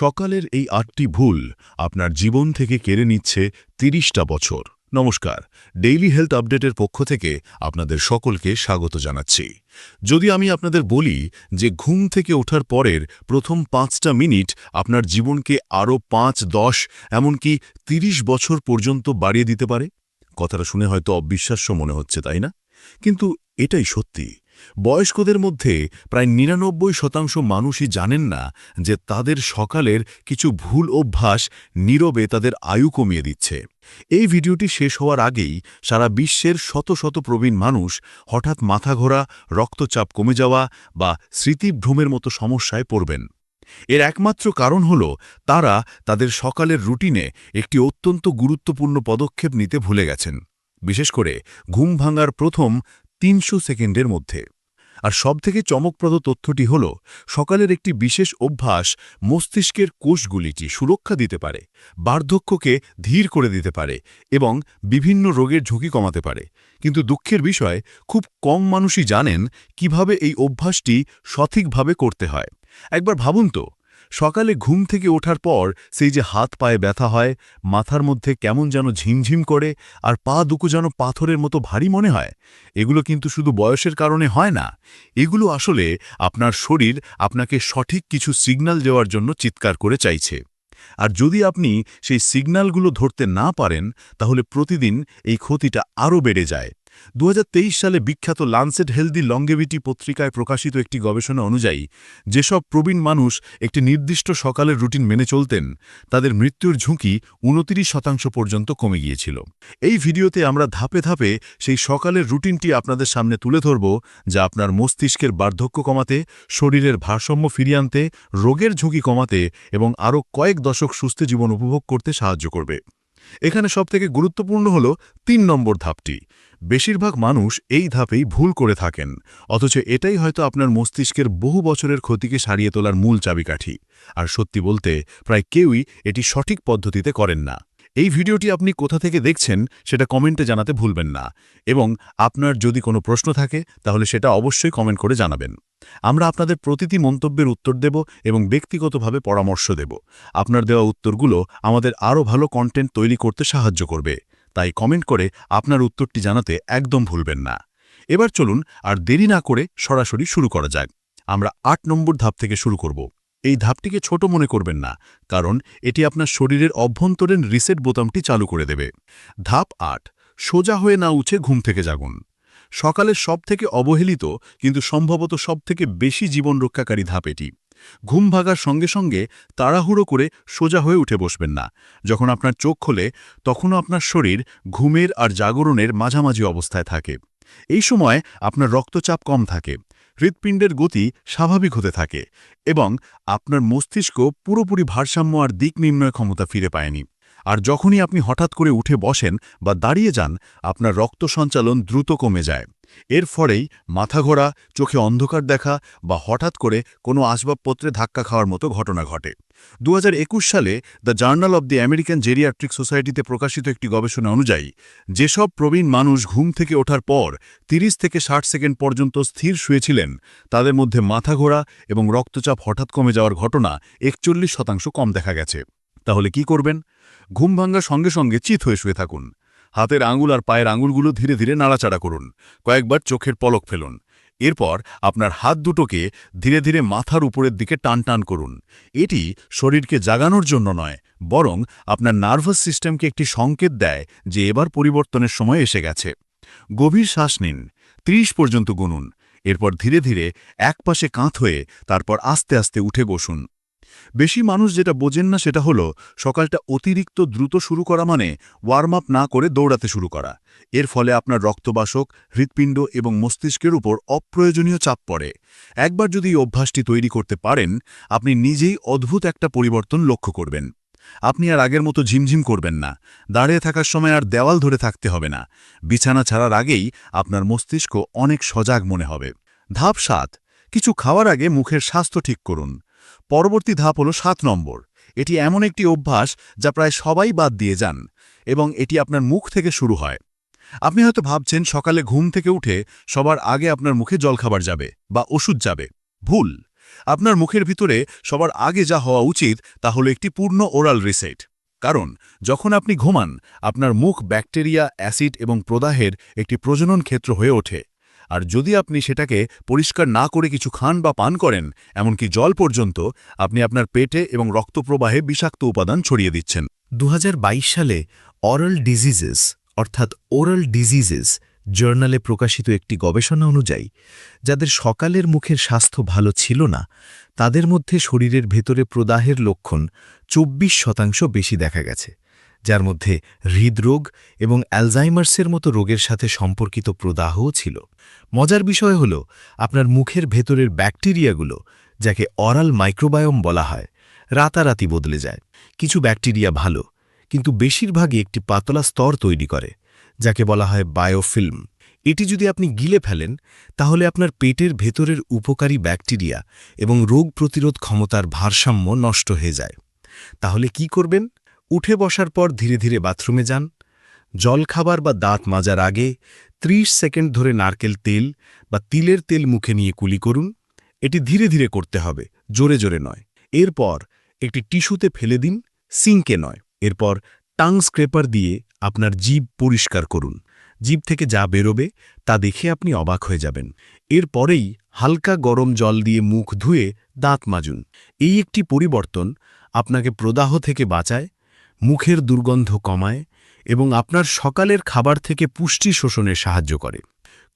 সকালের এই আটটি ভুল আপনার জীবন থেকে কেড়ে নিচ্ছে তিরিশটা বছর। নমস্কার ডেইলি হেলথ আপডেটের পক্ষ থেকে আপনাদের সকলকে স্বাগত জানাচ্ছি। যদি আমি আপনাদের বলি যে ঘুম থেকে ওঠার পরের প্রথম পাঁচটা মিনিট আপনার জীবনকে আরও পাঁচ, দশ, এমনকি তিরিশ বছর পর্যন্ত বাড়িয়ে দিতে পারে? কথাটা শুনে হয়তো অবিশ্বাস্য মনে হচ্ছে, তাই না? কিন্তু এটাই সত্যি। বয়স্কদের মধ্যে প্রায় নিরানব্বই শতাংশ মানুষই জানেন না যে তাদের সকালের কিছু ভুল অভ্যাস নীরবে তাদের আয়ু কমিয়ে দিচ্ছে। এই ভিডিওটি শেষ হওয়ার আগেই সারা বিশ্বের শত শত প্রবীণ মানুষ হঠাৎ মাথা ঘোরা, রক্তচাপ কমে যাওয়া বা স্মৃতিভ্রমের মতো সমস্যায় পড়বেন। এর একমাত্র কারণ হল তারা তাদের সকালের রুটিনে একটি অত্যন্ত গুরুত্বপূর্ণ পদক্ষেপ নিতে ভুলে গেছেন। বিশেষ করে ঘুম ভাঙার প্রথম তিনশো সেকেন্ডের মধ্যে। আর সবথেকে চমকপ্রদ তথ্যটি হল, সকালের একটি বিশেষ অভ্যাস মস্তিষ্কের কোষগুলিটি সুরক্ষা দিতে পারে, বার্ধক্যকে ধীর করে দিতে পারে এবং বিভিন্ন রোগের ঝুঁকি কমাতে পারে। কিন্তু দুঃখের বিষয়, খুব কম মানুষই জানেন কীভাবে এই অভ্যাসটি সঠিকভাবে করতে হয়। একবার ভাবুন তো সকালে ঘুম থেকে ওঠার পর সেই যে হাত পায়ে ব্যথা হয়, মাথার মধ্যে কেমন যেন ঝিমঝিম করে আর পা দুকু যেন পাথরের মতো ভারী মনে হয়, এগুলো কিন্তু শুধু বয়সের কারণে হয় না। এগুলো আসলে আপনার শরীর আপনাকে সঠিক কিছু সিগন্যাল দেওয়ার জন্য চিৎকার করে চাইছে। আর যদি আপনি সেই সিগন্যালগুলো ধরতে না পারেন, তাহলে প্রতিদিন এই ক্ষতিটা আরও বেড়ে যায়। দু হাজার তেইশ সালে বিখ্যাত লান্সেট হেলদি লংগেভিটি পত্রিকায় প্রকাশিত একটি গবেষণা অনুযায়ী, যেসব প্রবীণ মানুষ একটি নির্দিষ্ট সকালের রুটিন মেনে চলতেন, তাদের মৃত্যুর ঝুঁকি উনতিরিশ শতাংশ পর্যন্ত কমে গিয়েছিল। এই ভিডিওতে আমরা ধাপে ধাপে সেই সকালের রুটিনটি আপনাদের সামনে তুলে ধরব, যা আপনার মস্তিষ্কের বার্ধক্য কমাতে, শরীরের ভারসাম্য ফিরিয়ে আনতে, রোগের ঝুঁকি কমাতে এবং আরও কয়েক দশক সুস্থ জীবন উপভোগ করতে সাহায্য করবে। এখানে সবথেকে গুরুত্বপূর্ণ হল তিন নম্বর ধাপটি। বেশিরভাগ মানুষ এই ধাপেই ভুল করে থাকেন, অথচ এটাই হয়তো আপনার মস্তিষ্কের বহু বছরের ক্ষতিকে সারিয়ে তোলার মূল চাবিকাঠি। আর সত্যি বলতে, প্রায় কেউই এটি সঠিক পদ্ধতিতে করেন না। এই ভিডিওটি আপনি কোথা থেকে দেখছেন, সেটা কমেন্টে জানাতে ভুলবেন না। এবং আপনার যদি কোনো প্রশ্ন থাকে, তাহলে সেটা অবশ্যই কমেন্ট করে জানাবেন। আমরা আপনাদের প্রতিটি মন্তব্যের উত্তর দেব এবং ব্যক্তিগতভাবে পরামর্শ দেব। আপনার দেওয়া উত্তরগুলো আমাদের আরও ভালো কন্টেন্ট তৈরি করতে সাহায্য করবে। তাই কমেন্ট করে আপনার উত্তরটি জানাতে একদম ভুলবেন না। এবার চলুন আর দেরি না করে সরাসরি শুরু করা যাক। আমরা আট নম্বর ধাপ থেকে শুরু করব। এই ধাপটিকে ছোট মনে করবেন না, কারণ এটি আপনার শরীরের অভ্যন্তরীণ রিসেট বোতামটি চালু করে দেবে। ধাপ আট, সোজা হয়ে না উঠে ঘুম থেকে জাগুন। সকালের সবথেকে অবহেলিত, কিন্তু সম্ভবত সবথেকে বেশি জীবন রক্ষাকারী ধাপ এটি। ঘুম ভাগার সঙ্গে সঙ্গে তাড়াহুড়ো করে সোজা হয়ে উঠে বসবেন না। যখন আপনার চোখ খোলে, তখনও আপনার শরীর ঘুমের আর জাগরণের মাঝামাঝি অবস্থায় থাকে। এই সময় আপনার রক্তচাপ কম থাকে, হৃৎপিণ্ডের গতি স্বাভাবিক হতে থাকে এবং আপনার মস্তিষ্ক পুরোপুরি ভারসাম্য আর দিক নির্ণয় ক্ষমতা ফিরে পায়নি। আর যখনই আপনি হঠাৎ করে উঠে বসেন বা দাঁড়িয়ে যান, আপনার রক্ত সঞ্চালন দ্রুত কমে যায়। এর ফলেই মাথা ঘোরা, চোখে অন্ধকার দেখা বা হঠাৎ করে কোনো আসবাবপত্রে ধাক্কা খাওয়ার মতো ঘটনা ঘটে। দু হাজার একুশ সালে the journal of the American geriatric সোসাইটিতে প্রকাশিত একটি গবেষণা অনুযায়ী, যেসব প্রবীণ মানুষ ঘুম থেকে ওঠার পর ৩০ থেকে ষাট সেকেন্ড পর্যন্ত স্থির শুয়েছিলেন, তাদের মধ্যে মাথা ঘোরা এবং রক্তচাপ হঠাৎ কমে যাওয়ার ঘটনা একচল্লিশ শতাংশ কম দেখা গেছে। তাহলে কি করবেন? ঘুম ভাঙ্গার সঙ্গে সঙ্গে চিত হয়ে শুয়ে থাকুন। হাতের আঙুল আর পায়ের আঙুলগুলো ধীরে ধীরে নাড়াচাড়া করুন। কয়েকবার চোখের পলক ফেলুন। এরপর আপনার হাত দুটোকে ধীরে ধীরে মাথার উপরের দিকে টান টান করুন। এটি শরীরকে জাগানোর জন্য নয়, বরং আপনার নার্ভাস সিস্টেমকে একটি সংকেত দেয় যে এবার পরিবর্তনের সময় এসে গেছে। গভীর শ্বাস নিন ৩০ পর্যন্ত গুনুন। এরপর ধীরে ধীরে একপাশে কাঁথ হয়ে তারপর আস্তে আস্তে উঠে বসুন। বেশি মানুষ যেটা বোঝেন না সেটা হলো, সকালটা অতিরিক্ত দ্রুত শুরু করা মানে ওয়ার্ম আপ না করে দৌড়াতে শুরু করা। এর ফলে আপনার রক্তবাসক, হৃৎপিণ্ড এবং মস্তিষ্কের উপর অপ্রয়োজনীয় চাপ পড়ে। একবার যদি অভ্যাসটি তৈরি করতে পারেন, আপনি নিজেই অদ্ভুত একটা পরিবর্তন লক্ষ্য করবেন। আপনি আর আগের মতো ঝিমঝিম করবেন না। দাঁড়িয়ে থাকার সময় আর দেওয়াল ধরে থাকতে হবে না। বিছানা ছাড়ার আগেই আপনার মস্তিষ্ক অনেক সজাগ মনে হবে। ধাপ সাত, কিছু খাওয়ার আগে মুখের স্বাস্থ্য ঠিক করুন। পরবর্তী ধাপ হল সাত নম্বর। এটি এমন একটি অভ্যাস যা প্রায় সবাই বাদ দিয়ে যান এবং এটি আপনার মুখ থেকে শুরু হয়। আপনি হয়তো ভাবছেন সকালে ঘুম থেকে উঠে সবার আগে আপনার মুখে জলখাবার যাবে বা ওষুধ যাবে। ভুল। আপনার মুখের ভিতরে সবার আগে যা হওয়া উচিত তা হলো একটি পূর্ণ ওরাল রিসেট। কারণ যখন আপনি ঘুমান, আপনার মুখ ব্যাকটেরিয়া, অ্যাসিড এবং প্রদাহের একটি প্রজনন ক্ষেত্র হয়ে ওঠে। আর যদি আপনি সেটাকে পরিষ্কার না করে কিছু খান বা পান করেন, এমনকি জল পর্যন্ত, আপনি আপনার পেটে এবং রক্তপ্রবাহে বিষাক্ত উপাদান ছড়িয়ে দিচ্ছেন। দু হাজার বাইশ সালে অরাল ডিজিজেস অর্থাৎ ওরাল ডিজিজেস জার্নালে প্রকাশিত একটি গবেষণা অনুযায়ী, যাদের সকালের মুখের স্বাস্থ্য ভালো ছিল না, তাদের মধ্যে শরীরের ভেতরে প্রদাহের লক্ষণ চব্বিশ শতাংশ বেশি দেখা গেছে। যার মধ্যে হৃদরোগ এবং অ্যালজাইমার্সের মতো রোগের সাথে সম্পর্কিত প্রদাহও ছিল। মজার বিষয় হল, আপনার মুখের ভেতরের ব্যাকটেরিয়াগুলো, যাকে অরাল মাইক্রোবায়োম বলা হয়, রাতারাতি বদলে যায়। কিছু ব্যাকটেরিয়া ভালো, কিন্তু বেশিরভাগই একটি পাতলা স্তর তৈরি করে, যাকে বলা হয় বায়োফিল্ম। এটি যদি আপনি গিলে ফেলেন, তাহলে আপনার পেটের ভেতরের উপকারী ব্যাকটেরিয়া এবং রোগ প্রতিরোধ ক্ষমতার ভারসাম্য নষ্ট হয়ে যায়। তাহলে কি করবেন? উঠে বসার পর ধীরে ধীরে বাথরুমে যান। জলখাবার বা দাঁত মাজার আগে ৩০ সেকেন্ড ধরে নারকেল তেল বা তিলের তেল মুখে নিয়ে কুলি করুন। এটি ধীরে ধীরে করতে হবে, জোরে জোরে নয়। এরপর একটি টিস্যুতে ফেলে দিন, সিঙ্কে নয়। এরপর টাং স্ক্রেপার দিয়ে আপনার জিভ পরিষ্কার করুন। জিভ থেকে যা বেরোবে তা দেখে আপনি অবাক হয়ে যাবেন। এরপরেই হালকা গরম জল দিয়ে মুখ ধুয়ে দাঁত মাজুন। এই একটি পরিবর্তন আপনাকে প্রদাহ থেকে বাঁচায় মুখের দুর্গন্ধ কমায় এবং আপনার সকালের খাবার থেকে পুষ্টি শোষণে সাহায্য করে।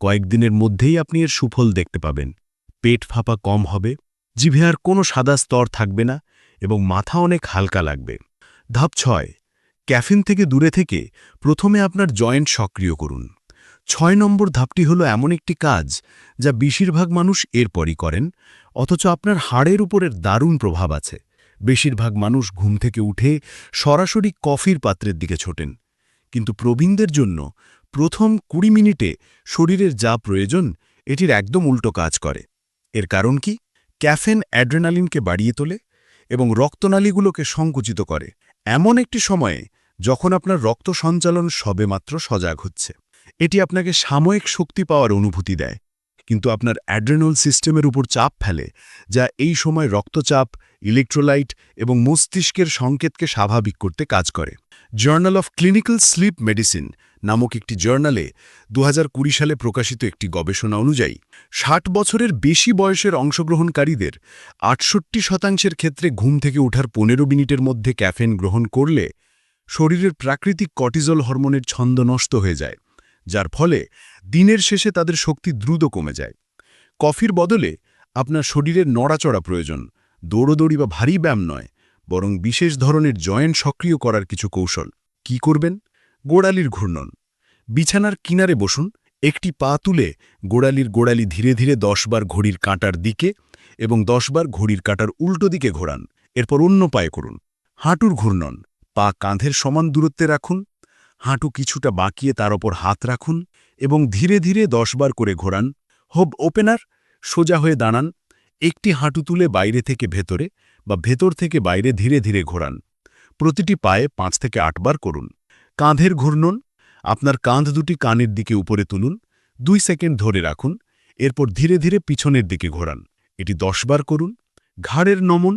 কয়েকদিনের মধ্যেই আপনি এর সুফল দেখতে পাবেন। পেট ফাঁপা কম হবে জিভে আর কোনো সাদা স্তর থাকবে না এবং মাথা অনেক হালকা লাগবে। ধাপ ছয়, ক্যাফিন থেকে দূরে থেকে প্রথমে আপনার জয়েন্ট সক্রিয় করুন। ছয় নম্বর ধাপটি হলো এমন একটি কাজ যা বেশিরভাগ মানুষ এরপরই করেন, অথচ আপনার হাড়ের উপরের দারুণ প্রভাব আছে। বেশিরভাগ মানুষ ঘুম থেকে উঠে সরাসরি কফির পাত্রের দিকে ছোটেন। কিন্তু প্রবীণদের জন্য প্রথম কুড়ি মিনিটে শরীরের যা প্রয়োজন, এটির একদম উল্টো কাজ করে। এর কারণ কি? ক্যাফেন অ্যাড্রেনালিনকে বাড়িয়ে তোলে এবং রক্তনালীগুলোকে সংকুচিত করে। এমন একটি সময়ে যখন আপনার রক্ত সঞ্চালন সবেমাত্র সজাগ হচ্ছে। এটি আপনাকে সাময়িক শক্তি পাওয়ার অনুভূতি দেয়। কিন্তু আপনার অ্যাড্রেনল সিস্টেমের উপর চাপ ফেলে, যা এই সময় রক্তচাপ, ইলেকট্রোলাইট এবং মস্তিষ্কের সংকেতকে স্বাভাবিক করতে কাজ করে। Journal of clinical sleep medicine নামক একটি জার্নালে দু হাজার কুড়ি সালে প্রকাশিত একটি গবেষণা অনুযায়ী, ষাট বছরের বেশি বয়সের অংশগ্রহণকারীদের আটষট্টি শতাংশের ক্ষেত্রে ঘুম থেকে ওঠার পনেরো মিনিটের মধ্যে ক্যাফেন গ্রহণ করলে শরীরের প্রাকৃতিক কর্টিজল হরমোনের ছন্দ নষ্ট হয়ে যায়। যার ফলে দিনের শেষে তাদের শক্তি দ্রুত কমে যায়। কফির বদলে আপনার শরীরের নড়াচড়া প্রয়োজন, দৌড়োদৌড়ি বা ভারী ব্যায়াম নয়, বরং বিশেষ ধরনের জয়েন্ট সক্রিয় করার কিছু কৌশল। কি করবেন? গোড়ালির ঘূর্ণন। বিছানার কিনারে বসুন, একটি পা তুলে গোড়ালির গোড়ালি ধীরে ধীরে দশবার ঘড়ির কাঁটার দিকে এবং দশবার ঘড়ির কাঁটার উল্টো দিকে ঘোরান। এরপর অন্য পায়ে করুন। হাঁটুর ঘূর্ণন। পা কাঁধের সমান দূরত্বে রাখুন। হাঁটু কিছুটা বাঁকিয়ে তার ওপর হাত রাখুন এবং ধীরে ধীরে দশবার করে ঘোরান। হোব ওপেনার, সোজা হয়ে দাঁড়ান। একটি হাঁটু তুলে বাইরে থেকে ভেতরে বা ভেতর থেকে বাইরে ধীরে ধীরে ঘোরান। প্রতিটি পায়ে পাঁচ থেকে আটবার করুন। কাঁধের ঘূর্ণন, আপনার কাঁধ দুটি কানের দিকে উপরে তুলুন, দুই সেকেন্ড ধরে রাখুন, এরপর ধীরে ধীরে পিছনের দিকে ঘোরান। এটি দশবার করুন। ঘাড়ের নমন,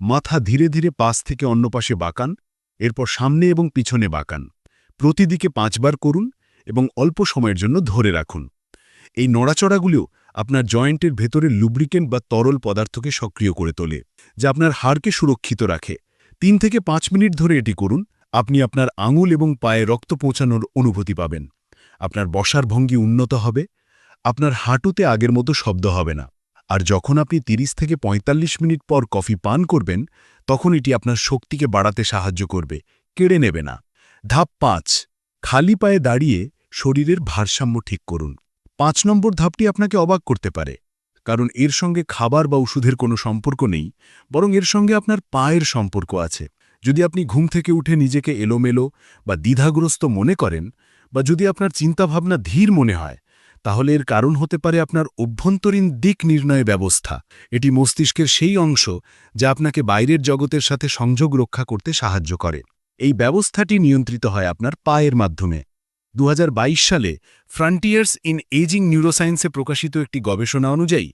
মাথা ধীরে ধীরে পাশ থেকে অন্য পাশে বাঁকান, এরপর সামনে এবং পিছনে বাঁকান। প্রতিদিকে পাঁচবার করুন এবং অল্প সময়ের জন্য ধরে রাখুন। এই নড়াচড়াগুলিও আপনার জয়েন্টের ভেতরে লুব্রিকেন্ট বা তরল পদার্থকে সক্রিয় করে তোলে, যা আপনার হাড়কে সুরক্ষিত রাখে। তিন থেকে পাঁচ মিনিট ধরে এটি করুন, আপনি আপনার আঙুল এবং পায়ে রক্ত পৌঁছানোর অনুভূতি পাবেন। আপনার বসার ভঙ্গি উন্নত হবে, আপনার হাঁটুতে আগের মতো শব্দ হবে না। আর যখন আপনি ৩০ থেকে ৪৫ মিনিট পর কফি পান করবেন, তখন এটি আপনার শক্তিকে বাড়াতে সাহায্য করবে, কেড়ে নেবে না। ধাপ পাঁচ, খালি পায়ে দাঁড়িয়ে শরীরের ভারসাম্য ঠিক করুন। পাঁচ নম্বর ধাপটি আপনাকে অবাক করতে পারে, কারণ এর সঙ্গে খাবার বা ওষুধের কোনো সম্পর্ক নেই, বরং এর সঙ্গে আপনার পায়ের সম্পর্ক আছে। যদি আপনি ঘুম থেকে উঠে নিজেকে এলোমেলো বা দ্বিধাগ্রস্ত মনে করেন বা যদি আপনার চিন্তাভাবনা ধীর মনে হয়, তাহলে এর কারণ হতে পারে আপনার অভ্যন্তরীণ দিক নির্ণয় ব্যবস্থা। এটি মস্তিষ্কের সেই অংশ যা আপনাকে বাইরের জগতের সাথে সংযোগ রক্ষা করতে সাহায্য করে। এই ব্যবস্থাটি নিয়ন্ত্রিত হয় আপনার পায়ের মাধ্যমে। দু হাজার বাইশ সালে ফ্রন্টিয়ার্স ইন এজিং নিউরোসায়েন্সে প্রকাশিত একটি গবেষণা অনুযায়ী,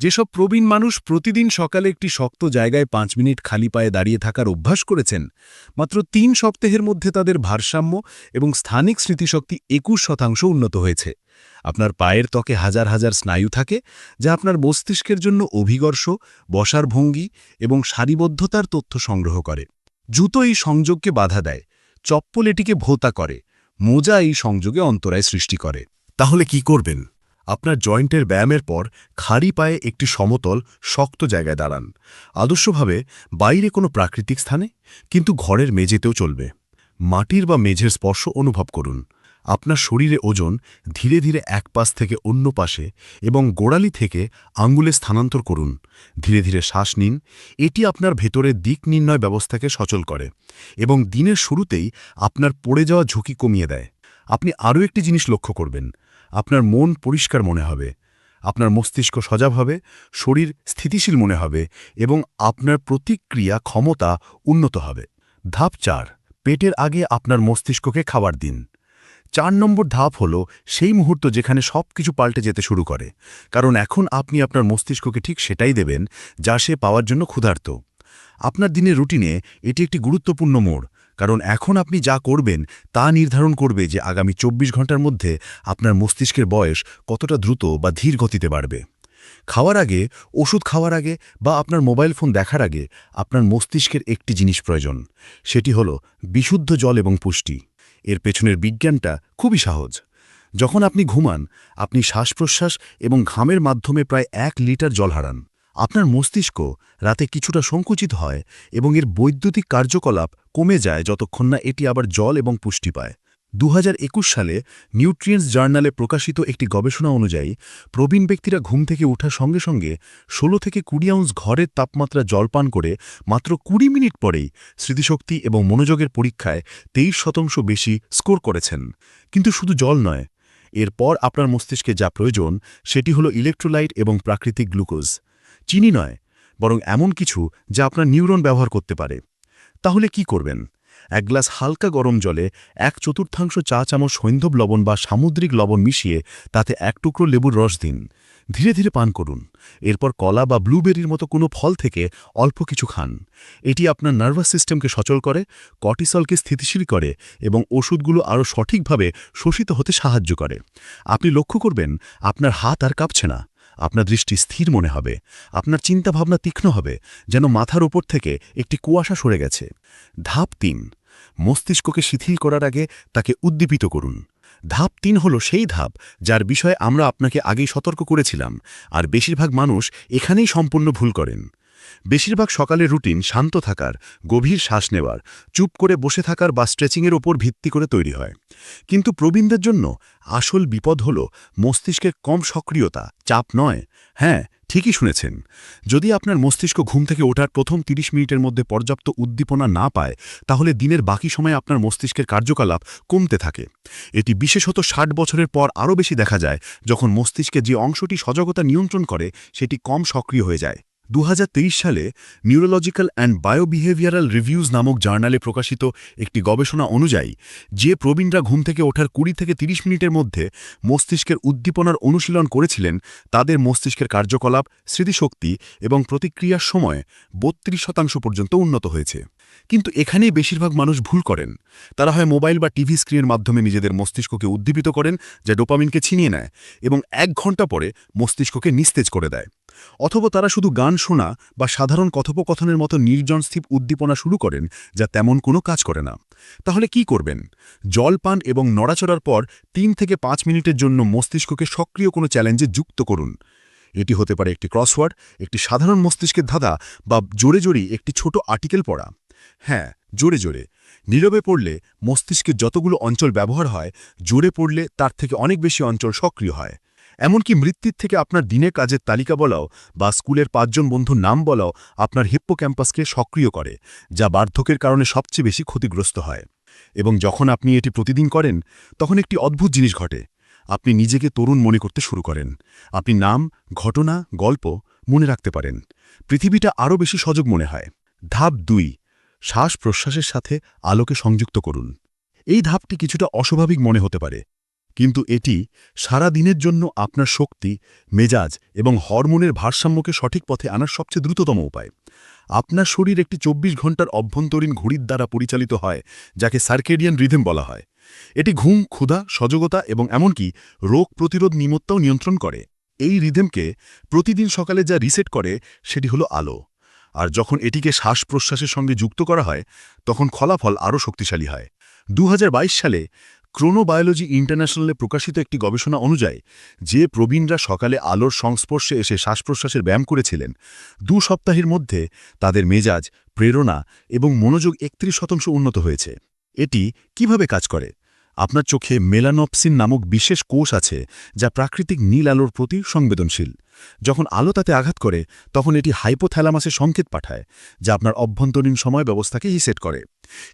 যেসব প্রবীণ মানুষ প্রতিদিন সকালে একটি শক্ত জায়গায় পাঁচ মিনিট খালি পায়ে দাঁড়িয়ে থাকার অভ্যাস করেছেন, মাত্র তিন সপ্তাহের মধ্যে তাদের ভারসাম্য এবং স্থানিক স্মৃতিশক্তি একুশ শতাংশ উন্নত হয়েছে। আপনার পায়ের ত্বকে হাজার হাজার স্নায়ু থাকে, যা আপনার মস্তিষ্কের জন্য অভিগর্ষ বসার ভঙ্গি এবং সারিবদ্ধতার তথ্য সংগ্রহ করে। জুতো এই সংযোগকে বাধা দেয়, চপ্পল এটিকে ভোতা করে, মোজা এই সংযোগে অন্তরায় সৃষ্টি করে। তাহলে কি করবেন? আপনার জয়েন্টের ব্যায়ামের পর খাড়ি পায়ে একটি সমতল, শক্ত জায়গায় দাঁড়ান। আদর্শভাবে বাইরে কোনো প্রাকৃতিক স্থানে, কিন্তু ঘরের মেঝেতেও চলবে। মাটির বা মেঝের স্পর্শ অনুভব করুন। আপনার শরীরে ওজন ধীরে ধীরে এক পাশ থেকে অন্য পাশে এবং গোড়ালি থেকে আঙ্গুলে স্থানান্তর করুন। ধীরে ধীরে শ্বাস নিন। এটি আপনার ভেতরের দিক নির্ণয় ব্যবস্থাকে সচল করে এবং দিনের শুরুতেই আপনার পড়ে যাওয়া ঝুঁকি কমিয়ে দেয়। আপনি আরও একটি জিনিস লক্ষ্য করবেন। আপনার মন পরিষ্কার মনে হবে। আপনার মস্তিষ্ক সজাগ হবে, শরীর স্থিতিশীল মনে হবে এবং আপনার প্রতিক্রিয়া ক্ষমতা উন্নত হবে। ধাপ চার, পেটের আগে আপনার মস্তিষ্ককে খাবার দিন। চার নম্বর ধাপ হল সেই মুহূর্ত যেখানে সব কিছু পাল্টে যেতে শুরু করে। কারণ এখন আপনি আপনার মস্তিষ্ককে ঠিক সেটাই দেবেন, যা সে পাওয়ার জন্য ক্ষুধার্ত। আপনার দিনের রুটিনে এটি একটি গুরুত্বপূর্ণ মোড়, কারণ এখন আপনি যা করবেন তা নির্ধারণ করবে যে আগামী ২৪ ঘণ্টার মধ্যে আপনার মস্তিষ্কের বয়স কতটা দ্রুত বা ধীর গতিতে বাড়বে। খাওয়ার আগে, ওষুধ খাওয়ার আগে বা আপনার মোবাইল ফোন দেখার আগে আপনার মস্তিষ্কের একটি জিনিস প্রয়োজন, সেটি হল বিশুদ্ধ জল এবং পুষ্টি। এর পেছনের বিজ্ঞানটা খুবই সহজ। যখন আপনি ঘুমান, আপনি শ্বাস প্রশ্বাস এবং ঘামের মাধ্যমে প্রায় এক লিটার জল হারান। আপনার মস্তিষ্ক রাতে কিছুটা সংকুচিত হয় এবং এর বৈদ্যুতিক কার্যকলাপ কমে যায় যতক্ষণ না এটি আবার জল এবং পুষ্টি পায়। দু হাজার একুশ সালে নিউট্রিয়েন্টস জার্নালে প্রকাশিত একটি গবেষণা অনুযায়ী, প্রবীণ ব্যক্তিরা ঘুম থেকে ওঠার সঙ্গে সঙ্গে ১৬ থেকে কুড়ি আউন্স ঘরের তাপমাত্রা জলপান করে মাত্র কুড়ি মিনিট পরেই স্মৃতিশক্তি এবং মনোযোগের পরীক্ষায় তেইশ শতাংশ বেশি স্কোর করেছেন। কিন্তু শুধু জল নয়, এরপর আপনার মস্তিষ্কে যা প্রয়োজন সেটি হলো ইলেকট্রোলাইট এবং প্রাকৃতিক গ্লুকোজ। চিনি নয়, বরং এমন কিছু যা আপনার নিউরন ব্যবহার করতে পারে। তাহলে কি করবেন? এক গ্লাস হালকা গরম জলে এক চতুর্থাংশ চা চামচ সৈন্ধব লবণ বা সামুদ্রিক লবণ মিশিয়ে তাতে এক টুকরো লেবুর রস দিন। ধীরে ধীরে পান করুন। এরপর কলা বা ব্লুবেরির মতো কোনো ফল থেকে অল্প কিছু খান। এটি আপনার নার্ভাস সিস্টেমকে সচল করে, কর্টিসলকে স্থিতিশীল করে এবং ওষুধগুলো আরও সঠিকভাবে শোষিত হতে সাহায্য করে। আপনি লক্ষ্য করবেন, আপনার হাত আর কাঁপছে না। আপনার দৃষ্টি স্থির মনে হবে। আপনার চিন্তাভাবনা তীক্ষ্ণ হবে, যেন মাথার উপর থেকে একটি কুয়াশা সরে গেছে। ধাপ তিন, মস্তিষ্ককে শিথিল করার আগে তাকে উদ্দীপিত করুন। ধাপ তিন হল সেই ধাপ যার বিষয়ে আমরা আপনাকে আগেই সতর্ক করেছিলাম, আর বেশিরভাগ মানুষ এখানেই সম্পূর্ণ ভুল করেন। বেশিরভাগ সকালের রুটিন শান্ত থাকার, গভীর শ্বাস নেওয়ার, চুপ করে বসে থাকার বা স্ট্রেচিংয়ের ওপর ভিত্তি করে তৈরি হয়। কিন্তু প্রবীণদের জন্য আসল বিপদ হল মস্তিষ্কের কম সক্রিয়তা, চাপ নয়। হ্যাঁ ঠিকই শুনেছেন। যদি আপনার মস্তিষ্ক ঘুম থেকে ওঠার প্রথম ৩০ মিনিটের মধ্যে পর্যাপ্ত উদ্দীপনা না পায়, তাহলে দিনের বাকি সময় আপনার মস্তিষ্কের কার্যকলাপ কমতে থাকে। এটি বিশেষত ষাট বছরের পর আরও বেশি দেখা যায়, যখন মস্তিষ্কে যে অংশটি সজাগতা নিয়ন্ত্রণ করে, সেটি কম সক্রিয় হয়ে যায়। দু হাজার তেইশ সালে নিউরোলজিক্যাল অ্যান্ড বায়োবিহেভিয়ারাল রিভিউজ নামক জার্নালে প্রকাশিত একটি গবেষণা অনুযায়ী, যে প্রবীণরা ঘুম থেকে ওঠার কুড়ি থেকে ৩০ মিনিটের মধ্যে মস্তিষ্কের উদ্দীপনার অনুশীলন করেছিলেন, তাদের মস্তিষ্কের কার্যকলাপ, স্মৃতিশক্তি এবং প্রতিক্রিয়ার সময় বত্রিশ শতাংশ পর্যন্ত উন্নত হয়েছে। কিন্তু এখানেই বেশিরভাগ মানুষ ভুল করেন। তারা হয় মোবাইল বা টিভি স্ক্রিনের মাধ্যমে নিজেদের মস্তিষ্ককে উদ্দীপিত করেন, যা ডোপামিনকে ছিনিয়ে নেয় এবং এক ঘণ্টা পরে মস্তিষ্ককে নিস্তেজ করে দেয়। অথবা তারা শুধু গান শোনা বা সাধারণ কথোপকথনের মতো নির্জনস্থিপ উদ্দীপনা শুরু করেন যা তেমন কোনো কাজ করে না। তাহলে কি করবেন? জল পান এবং নড়াচড়ার পর তিন থেকে পাঁচ মিনিটের জন্য মস্তিষ্ককে সক্রিয় কোনো চ্যালেঞ্জে যুক্ত করুন। এটি হতে পারে একটি ক্রসওয়ার্ড, একটি সাধারণ মস্তিষ্কের ধাঁধা বা জোরে জোরে একটি ছোট আর্টিকেল পড়া। হ্যাঁ জোরে জোরে। নীরবে পড়লে মস্তিষ্কের যতগুলো অঞ্চল ব্যবহার হয়, জোরে পড়লে তার থেকে অনেক বেশি অঞ্চল সক্রিয় হয়। এমনকি মৃত্যুর থেকে আপনার দিনের কাজের তালিকা বলাও বা স্কুলের পাঁচজন বন্ধুর নাম বলাও আপনার হিপ্পো ক্যাম্পাসকে সক্রিয় করে, যা বার্ধক্যের কারণে সবচেয়ে বেশি ক্ষতিগ্রস্ত হয়। এবং যখন আপনি এটি প্রতিদিন করেন, তখন একটি অদ্ভুত জিনিস ঘটে। আপনি নিজেকে তরুণ মনে করতে শুরু করেন। আপনি নাম, ঘটনা, গল্প মনে রাখতে পারেন। পৃথিবীটা আরও বেশি সজগ মনে হয়। ধাপ দুই, শ্বাস প্রশ্বাসের সাথে আলোকে সংযুক্ত করুন। এই ধাপটি কিছুটা অস্বাভাবিক মনে হতে পারে। কিন্তু এটি সারা দিনের জন্য আপনার শক্তি, মেজাজ এবং হরমোনের ভারসাম্যকে সঠিক পথে আনার সবচেয়ে দ্রুততম উপায়। আপনার শরীর একটি চব্বিশ ঘণ্টার অভ্যন্তরীণ ঘড়ির দ্বারা পরিচালিত হয়, যাকে সার্কেডিয়ান রিথম বলা হয়। এটি ঘুম, ক্ষুধা, সজগতা এবং এমনকি রোগ প্রতিরোধ নিমত্তাও নিয়ন্ত্রণ করে। এই রিথমকে প্রতিদিন সকালে যা রিসেট করে, সেটি হলো আলো। আর যখন এটিকে শ্বাস প্রশ্বাসের সঙ্গে যুক্ত করা হয়, তখন ফলাফল আরও শক্তিশালী হয়। দু হাজার বাইশ সালে ক্রোনোবায়োলজি ইন্টারন্যাশনালে প্রকাশিত একটি গবেষণা অনুযায়ী, যে প্রবীণরা সকালে আলোর সংস্পর্শে এসে শ্বাস প্রশ্বাসের ব্যায়াম করেছিলেন, দু সপ্তাহের মধ্যে তাদের মেজাজ, প্রেরণা এবং মনোযোগ একত্রিশ শতাংশ উন্নত হয়েছে। এটি কীভাবে কাজ করে? আপনার চোখে মেলানপসিন নামক বিশেষ কোষ আছে যা প্রাকৃতিক নীল আলোর প্রতি সংবেদনশীল। যখন আলো তাতে আঘাত করে, তখন এটি হাইপোথ্যালামাসে সংকেত পাঠায়, যা আপনার অভ্যন্তরীণ সময় ব্যবস্থাকে হিসেট করে।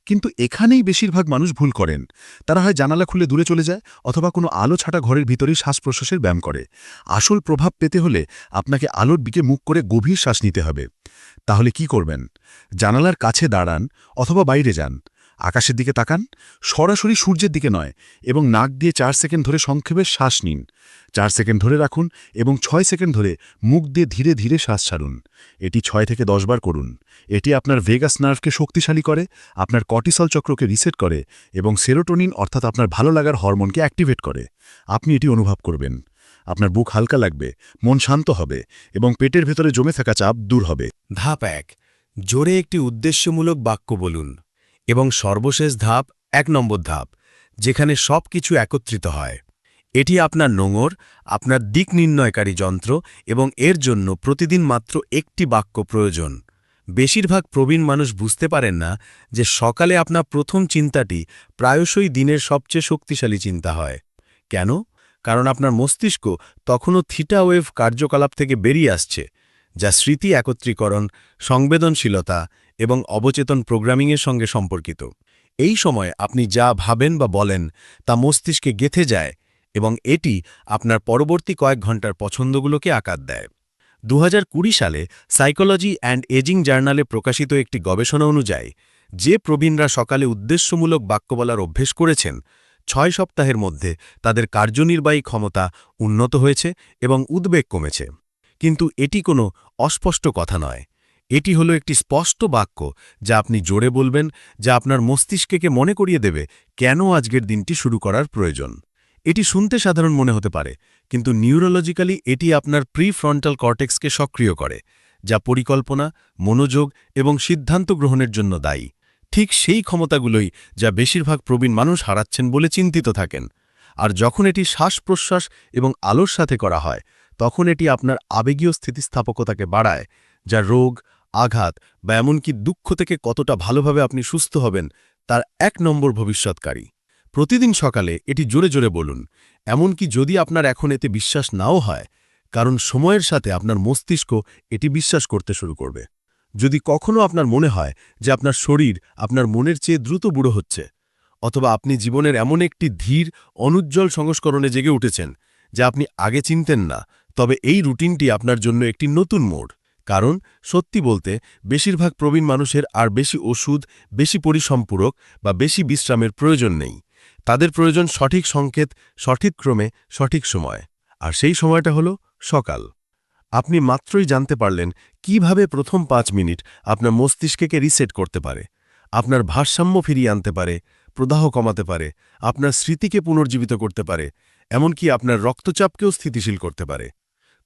কিন্তু এখানেই বেশিরভাগ মানুষ ভুল করেন। তারা হয় জানালা খুলে দূরে চলে যায় অথবা কোনো আলো ছাটা ঘরের ভিতরেই শ্বাস প্রশ্বাসের ব্যায়াম করে। আসল প্রভাব পেতে হলে আপনাকে আলোর দিকে মুখ করে গভীর শ্বাস নিতে হবে। তাহলে কি করবেন? জানালার কাছে দাঁড়ান অথবা বাইরে যান। আকাশের দিকে তাকান, সরাসরি সূর্যের দিকে নয় এবং নাক দিয়ে চার সেকেন্ড ধরে সংক্ষেপে শ্বাস নিন। চার সেকেন্ড ধরে রাখুন এবং ছয় সেকেন্ড ধরে মুখ দিয়ে ধীরে ধীরে শ্বাস ছাড়ুন। এটি ছয় থেকে দশ বার করুন। এটি আপনার ভেগাস নার্ভকে শক্তিশালী করে, আপনার কর্টিসল চক্রকে রিসেট করে এবং সেরোটোনিন অর্থাৎ আপনার ভালো লাগার হরমোনকে অ্যাক্টিভেট করে। আপনি এটি অনুভব করবেন। আপনার বুক হালকা লাগবে, মন শান্ত হবে এবং পেটের ভেতরে জমে থাকা চাপ দূর হবে। ধাপ এক, জোরে একটি উদ্দেশ্যমূলক বাক্য বলুন। এবং সর্বশেষ ধাপ, এক নম্বর ধাপ, যেখানে সব কিছু একত্রিত হয়। এটি আপনার নোঙর, আপনার দিক নির্ণয়কারী যন্ত্র এবং এর জন্য প্রতিদিন মাত্র একটি বাক্য প্রয়োজন। বেশিরভাগ প্রবীণ মানুষ বুঝতে পারেন না যে সকালে আপনার প্রথম চিন্তাটি প্রায়শই দিনের সবচেয়ে শক্তিশালী চিন্তা হয়। কেন? কারণ আপনার মস্তিষ্ক তখনও থিটা ওয়েভ কার্যকলাপ থেকে বেরিয়ে আসছে, যা স্মৃতি একত্রীকরণ, সংবেদনশীলতা এবং অবচেতন প্রোগ্রামিংয়ের সঙ্গে সম্পর্কিত। এই সময় আপনি যা ভাবেন বা বলেন, তা মস্তিষ্কে গেথে যায় এবং এটি আপনার পরবর্তী কয়েক ঘণ্টার পছন্দগুলোকে আকার দেয়। দু হাজার কুড়ি সালে সাইকোলজি অ্যান্ড এজিং জার্নালে প্রকাশিত একটি গবেষণা অনুযায়ী, যে প্রবীণরা সকালে উদ্দেশ্যমূলক বাক্য বলার অভ্যেস করেছেন, ছয় সপ্তাহের মধ্যে তাদের কার্যনির্বাহী ক্ষমতা উন্নত হয়েছে এবং উদ্বেগ কমেছে। কিন্তু এটি কোনো অস্পষ্ট কথা নয়। এটি হলো একটি স্পষ্ট বাক্য যা আপনি জোরে বলবেন, যা আপনার মস্তিষ্ককে মনে করিয়ে দেবে কেন আজকের দিনটি শুরু করার প্রয়োজন। এটি শুনতে সাধারণ মনে হতে পারে, কিন্তু নিউরোলজিক্যালি এটি আপনার প্রি ফ্রন্টাল কর্টেক্সকে সক্রিয় করে, যা পরিকল্পনা, মনোযোগ এবং সিদ্ধান্ত গ্রহণের জন্য দায়ী। ঠিক সেই ক্ষমতাগুলোই যা বেশিরভাগ প্রবীণ মানুষ হারাচ্ছেন বলে চিন্তিত থাকেন। আর যখন এটি শ্বাস প্রশ্বাস এবং আলোর সাথে করা হয়, তখন এটি আপনার আবেগীয় স্থিতিস্থাপকতাকে বাড়ায়, যা রোগ আঘাত বা এমনকি দুঃখ থেকে কতটা ভালোভাবে আপনি সুস্থ হবেন, তার এক নম্বর ভবিষ্যৎকারী। প্রতিদিন সকালে এটি জোরে জোরে বলুন, এমনকি যদি আপনার এখন এতে বিশ্বাস নাও হয়, কারণ সময়ের সাথে আপনার মস্তিষ্ক এটি বিশ্বাস করতে শুরু করবে। যদি কখনও আপনার মনে হয় যে আপনার শরীর আপনার মনের চেয়ে দ্রুত বুড়ো হচ্ছে, অথবা আপনি জীবনের এমন একটি ধীর, অনুজ্জ্বল সংস্করণে জেগে উঠেছেন, যা আপনি আগে চিনতেন না, তবে এই রুটিনটি আপনার জন্য একটি নতুন মোড়। কারণ, সত্যি বলতে, বেশিরভাগ প্রবীণ মানুষের আর বেশি ওষুধ, বেশি পরিসম্পূরক বা বেশি বিশ্রামের প্রয়োজন নেই। তাদের প্রয়োজন সঠিক সংকেত, সঠিক ক্রমে, সঠিক সময়। আর সেই সময়টা হল সকাল। আপনি মাত্রই জানতে পারলেন কীভাবে প্রথম পাঁচ মিনিট আপনার মস্তিষ্ককে রিসেট করতে পারে। আপনার ভারসাম্য ফিরিয়ে আনতে পারে, প্রদাহ কমাতে পারে, আপনার স্মৃতিকে পুনর্জীবিত করতে পারে, এমনকি আপনার রক্তচাপকেও স্থিতিশীল করতে পারে।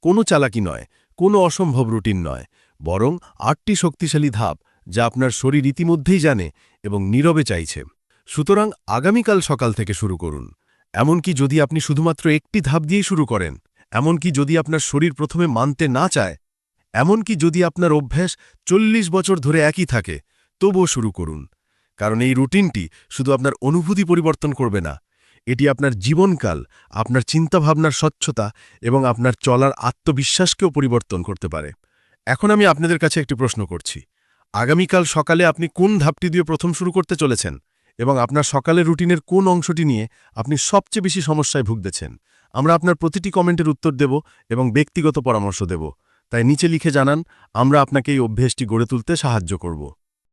কোনো চালাকি নয় কোনো অসম্ভব রুটিন নয়, বরং আটটি শক্তিশালী ধাপ যা আপনার শরীর ইতিমধ্যেই জানে এবং নীরবে চাইছে। সুতরাং আগামীকাল সকাল থেকে শুরু করুন। এমনকি যদি আপনি শুধুমাত্র একটি ধাপ দিয়েই শুরু করেন, এমনকি যদি আপনার শরীর প্রথমে মানতে না চায়, এমনকি যদি আপনার অভ্যাস চল্লিশ বছর ধরে একই থাকে, তবুও শুরু করুন। কারণ এই রুটিনটি শুধু আপনার অনুভূতি পরিবর্তন করবে না এটি আপনার জীবনকাল, আপনার চিন্তাভাবনার স্বচ্ছতা এবং আপনার চলার আত্মবিশ্বাসকেও পরিবর্তন করতে পারে। এখন আমি আপনাদের কাছে একটি প্রশ্ন করছি। আগামীকাল সকালে আপনি কোন ধাপটি দিয়ে প্রথম শুরু করতে চলেছেন এবং আপনার সকালের রুটিনের কোন অংশটি নিয়ে আপনি সবচেয়ে বেশি সমস্যায় ভুগতেছেন? আমরা আপনার প্রতিটি কমেন্টের উত্তর দেব এবং ব্যক্তিগত পরামর্শ দেব। তাই নিচে লিখে জানান, আমরা আপনাকে এই অভ্যেসটি গড়ে তুলতে সাহায্য করব।